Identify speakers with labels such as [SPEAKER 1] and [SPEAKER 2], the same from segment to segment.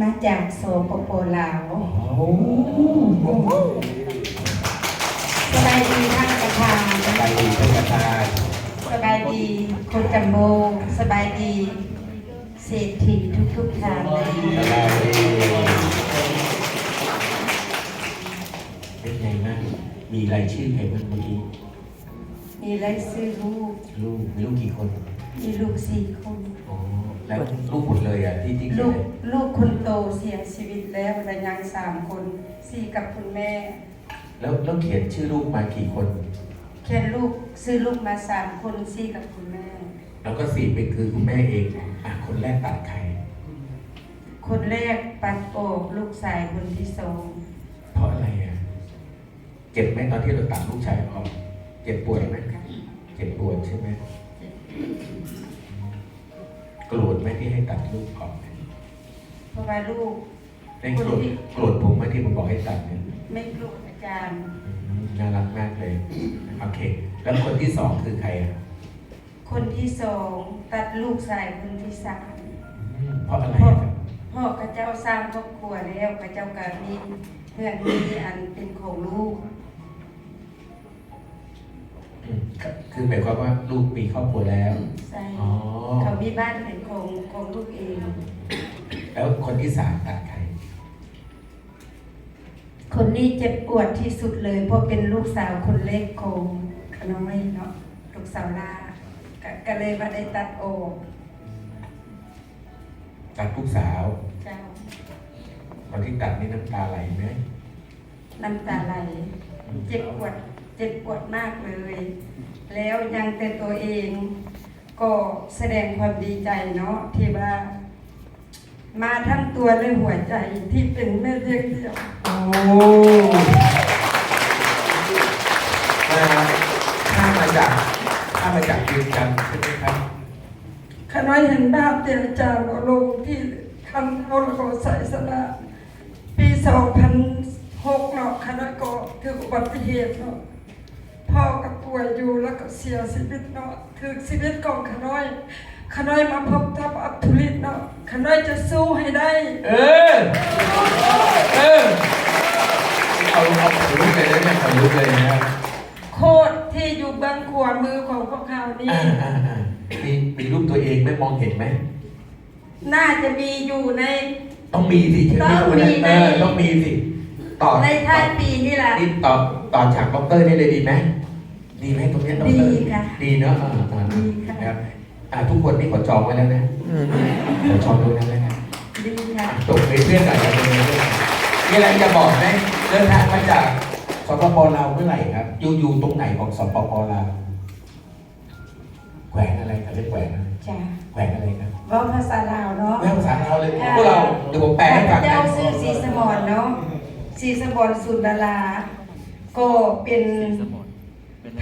[SPEAKER 1] มาจากโสปปลาว
[SPEAKER 2] โอ้โห
[SPEAKER 1] สบายดีท่านประธาน
[SPEAKER 2] สบายดีท่านประธาน
[SPEAKER 1] สบายดีคนจัมโบสบายดีเศรษฐีทุกๆทางเลย
[SPEAKER 2] สบายดีเป็นไงบ้างมีรายชื่อใครบ้างเมื่อกี้
[SPEAKER 1] มีรายชื่อลูก
[SPEAKER 2] ลูกมีลูกกี่คน
[SPEAKER 1] มีลูกสี่คน
[SPEAKER 2] อ๋อ แล้วลูกหมดเลยอะที่ที่เขีย
[SPEAKER 1] ลู
[SPEAKER 2] น
[SPEAKER 1] กลูกคนโตเสียชีวิตแล้วแต่ยังสามคนสี่กับคุณแม่
[SPEAKER 2] แล้วแล้วเขียนชื่อลูกมากี่คน
[SPEAKER 1] แค่ลูกซื้อลูกมาสามคนสี่กับคุณแม่
[SPEAKER 2] แล้วก็สี่เป็นคือคุณแม่เองอะคนแรกตัดใคร
[SPEAKER 1] คนแรกปัดโอกลูกชายคนที่สอง
[SPEAKER 2] เพราะอะไรอะเจ็บไหมตอนที่เราตัดลูกชายออกเจ็บปวดไหมเจ็บปวดใช่ไหม โกรธไหมที่ให้ตัดลูกออกเนี่ย
[SPEAKER 1] เพราะว่าลูก
[SPEAKER 2] ได้โกรธโกรธผมไหมที่ผมบอกให้ตัดเนี่ย
[SPEAKER 1] ไม่โกรธอาจารย์
[SPEAKER 2] อืมน่ารักมากเลยโอเค แล้วคนที่สองคือใครอะ
[SPEAKER 1] คนที่สองตัดลูกชายคนที่สาม
[SPEAKER 2] อืมเพราะอะไร
[SPEAKER 1] พ่อ
[SPEAKER 2] อะ
[SPEAKER 1] พ่อข้าเจ้าสร้างครอบครัวแล้วข้าเจ้าก็มีเพื่อนมีอันเป็นของลูก
[SPEAKER 2] อืม คือหมายความว่าลูกมีครอบครัวแล้ว
[SPEAKER 1] ใช่
[SPEAKER 2] อ๋อ
[SPEAKER 1] เขามีบ้านเป็นของของลูกเอง
[SPEAKER 2] แล้วคนที่สามตัดใคร
[SPEAKER 1] คนนี้เจ็บปวดที่สุดเลย เพราะเป็นลูกสาวคนเล็กของขน้อยเนาะลูกสาวลาก็ก็เลยมาได้ตัดออก
[SPEAKER 2] ตัดลูกสาว
[SPEAKER 1] เจ้า
[SPEAKER 2] ตอนที่ตัดนี่น้ำตาไหลไหม
[SPEAKER 1] น้ำตาไหล เจ็บปวด เจ็บปวดมากเลย แล้วยังแต่ตัวเองก็แสดงความดีใจเนาะที่ว่า มาทั้งตัวและหัวใจที่เป็นแม่เลี้ยงเดี่ยว
[SPEAKER 2] โอ้มาถ้ามาจากถ้ามาจากยืนจันทร์ใช่ไหมครับ
[SPEAKER 1] ขน้อยเห็นภาพเจรจาหมอลงที่คันโมลโกใส่สนะปี2006เนาะขน้อยก็ถืออุบัติเหตุเนาะพ่ อกับป่วยอยู่แล้วก็เสียชีวิตเนาะถือชีวิตของขน้อยขน้อยมาพบทับอับทุลิตเนาะขน้อยจะสู้ให้ได้
[SPEAKER 2] เออ เออเอาเอาขนลุกเลยนะเนี่ยขนลุกเลยนะครับ
[SPEAKER 1] โคตรที่อยู่เบื้องขวามือของพวกเขานี่
[SPEAKER 2] อ่าอ่าอ่ามีมีรูปตัวเองไหม่มองเห็นไหม
[SPEAKER 1] น่าจะมีอยู่ใน
[SPEAKER 2] ต้องมีสิใช่ไหม
[SPEAKER 1] ต้องมี
[SPEAKER 2] เออต้องมีสิ ต่อ
[SPEAKER 1] ในท้ายปีนี่แหละ
[SPEAKER 2] นี่ต่อต่อฉากด็อกเตอร์นี่เลยดีไหม ดีไหมตรงเนี้ยด็อกเตอร์
[SPEAKER 1] ดีค่ะ
[SPEAKER 2] ดีเนาะอ่าอ่า
[SPEAKER 1] ดีค่ะ
[SPEAKER 2] นะครับอ่าทุกคนนี่ขอจองไว้แล้วนะขอจองด้วยนะนะ
[SPEAKER 1] ดีค่ะ
[SPEAKER 2] ตกเป็นเพื่อนกันอะไรเงี้ยมีอะไรจะบอกไหมเดินทางมาจากสปปลาวเมื่อไหร่ครับ อยู่อยู่ตรงไหนของสปปลาวแขวงอะไรครับเรียกแขวงอะไร
[SPEAKER 1] จ้า
[SPEAKER 2] แขวงอะไรครับ
[SPEAKER 1] เว่าภาษาลาวเนาะ
[SPEAKER 2] แม่ภาษาเราวเลยพวกเราเดี๋ยวผมแปลให้ฟัง
[SPEAKER 1] เจ้า
[SPEAKER 2] นะ
[SPEAKER 1] ชื่อสีสมอนเนาะสีสมอนสุนดาราก็เป็น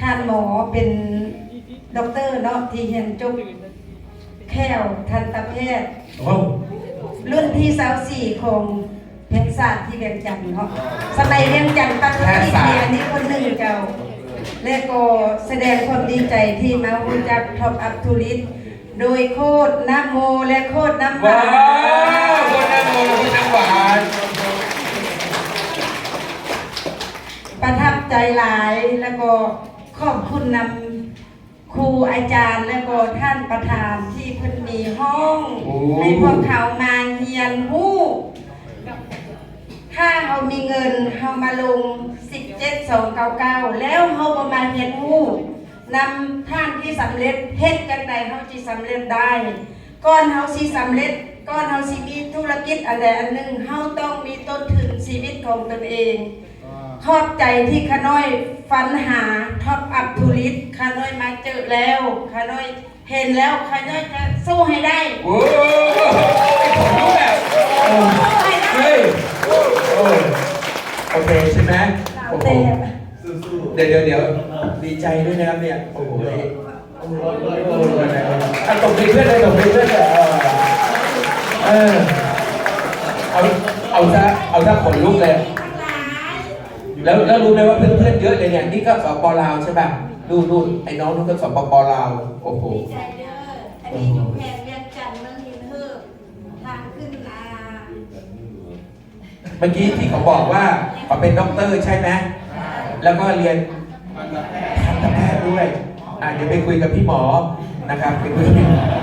[SPEAKER 1] ท่านหมอเป็นด็อกเตอร์เนาะที่เรียนจบแค่วทันตแพทย์
[SPEAKER 2] โอ้
[SPEAKER 1] รุ่นที่สาวสี่ของเพชรศาสตร์ที่เวียงจันทร์เนาะสมัยเวียงจันทร์ตั้งแต่ที่เรียนนี่คนหนึ่งเก่าและก็แสดงความดีใจที่มารู้จักท็อปอัพทูริสโดยโคดน้ำโมและโคดน้ำห
[SPEAKER 2] ว้าวา
[SPEAKER 1] ว
[SPEAKER 2] คนน้ำโมคนน้ำหวาน
[SPEAKER 1] ประทับใจหลายแล้วก็ ขอบคุณนำครูอาจารย์และก็ท่านประธานที่เพิ่นมีห้องให้พวกเขามาเรียนรู้ถ้าเรามีเงินเรามาลง 17299 แล้วเราประมาณเรียนรู้นำท่านที่สำเร็จเฮ็ดจังใดเราสิสำเร็จได้ก่อนเราสิสำเร็จก่อนเราสิมีธุรกิจอันใดอันหนึ่งเราต้องมีต้นทุนชีวิตของตนเอง ขอบใจที่ขาน้อยฟันหาท็อปอัพทูริสขาน้อยมาเจอแล้วขาน้อยเห็นแล้วขาน้อยจะสู้ให้ได้
[SPEAKER 2] โอ้ไอ้ผมรู้แบบโอ้เฮ้ยโอ้โอเคใช่ไหมโอ้โห
[SPEAKER 1] แต่
[SPEAKER 2] เดี๋ยวเดี๋ยวเดี๋ยวดีใจด้วยนะครับเนี่ยโอ้โหเลยโอ้โหอะตบมือเพื่อนเลยตบมือเพื่อนเลยเออเอาเอาซะเอาซะขนลุกเลย แล้วแล้วรู้ไหมว่าเพื่อนเพื่อนๆเยอะเลยเนี่ยนี่ก็สปลาวใช่ป่ะดูดูไอ้น้องนู่นก็สปปลาวโอ้โห
[SPEAKER 1] ดีใจเด้ออันนี้อยู่แพงเวียงจันทน์เมืองหินเฮือกทางขึ้นนา
[SPEAKER 2] เมื่อกี้ที่เขาบอกว่าเขาเป็นด็อกเตอร์ใช่ไหมแล้วก็เรียนทันตแพทย์ด้วยอะเดี๋ยวไปคุยกับพี่หมอนะครับไปคุยกับพี่หมอ